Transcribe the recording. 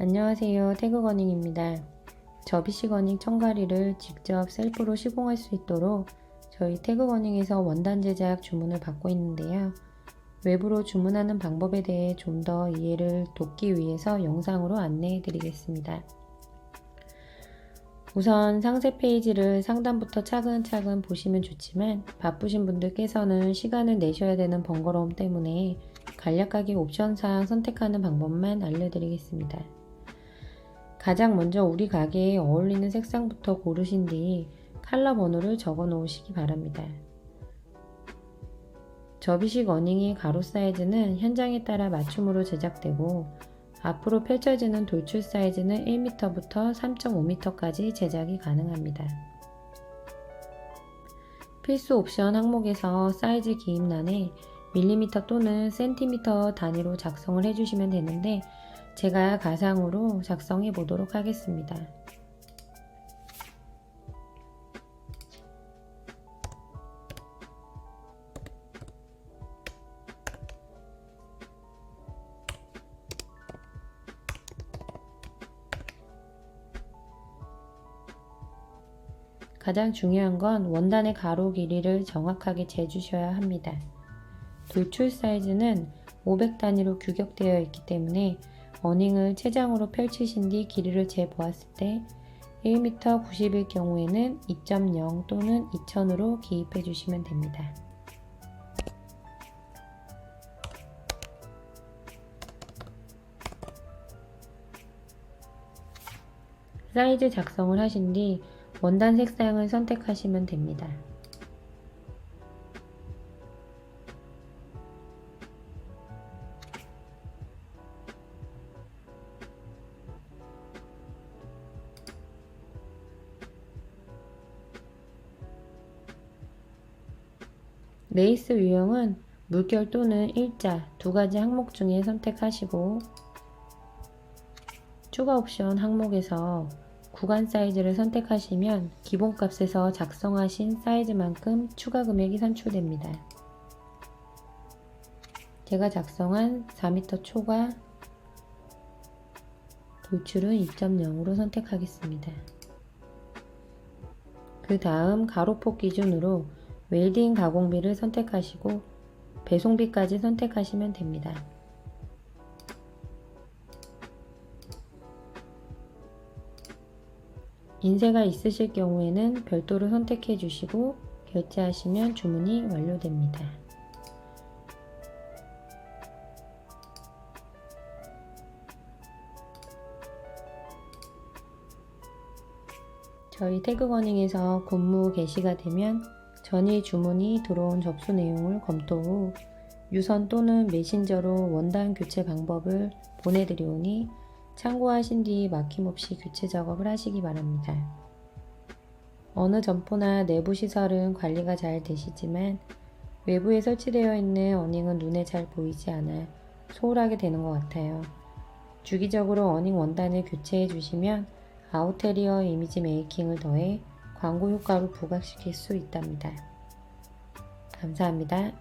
안녕하세요. 태그거닝입니다. 접이시거닝 청가리를 직접 셀프로 시공할 수 있도록 저희 태그거닝에서 원단 제작 주문을 받고 있는데요. 외부로 주문하는 방법에 대해 좀 더 이해를 돕기 위해서 영상으로 안내해 드리겠습니다. 우선 상세 페이지를 상단부터 차근차근 보시면 좋지만 바쁘신 분들께서는 시간을 내셔야 되는 번거로움 때문에 간략하게 옵션상 선택하는 방법만 알려드리겠습니다. 가장 먼저 우리 가게에 어울리는 색상부터 고르신 뒤 컬러 번호를 적어 놓으시기 바랍니다. 접이식 어닝의 가로 사이즈는 현장에 따라 맞춤으로 제작되고 앞으로 펼쳐지는 돌출 사이즈는 1m부터 3.5m까지 제작이 가능합니다. 필수 옵션 항목에서 사이즈 기입란에 밀리미터 또는 센티미터 단위로 작성을 해주시면 되는데 제가 가상으로 작성해 보도록 하겠습니다. 가장 중요한 건 원단의 가로 길이를 정확하게 재주셔야 합니다. 돌출 사이즈는 500 단위로 규격되어 있기 때문에 어닝을 채장으로 펼치신 뒤 길이를 재보았을 때 1m 90일 경우에는 2.0 또는 2000으로 기입해 주시면 됩니다. 사이즈 작성을 하신 뒤 원단 색상을 선택하시면 됩니다. 레이스 유형은 물결 또는 일자 두 가지 항목 중에 선택하시고 추가 옵션 항목에서 구간 사이즈를 선택하시면 기본값에서 작성하신 사이즈만큼 추가 금액이 산출됩니다. 제가 작성한 4m 초과 돌출은 2.0으로 선택하겠습니다. 그 다음 가로폭 기준으로 웰딩 가공비를 선택하시고 배송비까지 선택하시면 됩니다. 인쇄가 있으실 경우에는 별도로 선택해 주시고 결제하시면 주문이 완료됩니다. 저희 태그거닝에서 군무 게시가 되면 전일 주문이 들어온 접수 내용을 검토 후 유선 또는 메신저로 원단 교체 방법을 보내드리오니 참고하신 뒤 막힘없이 교체 작업을 하시기 바랍니다. 어느 점포나 내부 시설은 관리가 잘 되시지만 외부에 설치되어 있는 어닝은 눈에 잘 보이지 않아 소홀하게 되는 것 같아요. 주기적으로 어닝 원단을 교체해 주시면 아우테리어 이미지 메이킹을 더해 광고 효과를 부각시킬 수 있답니다. 감사합니다.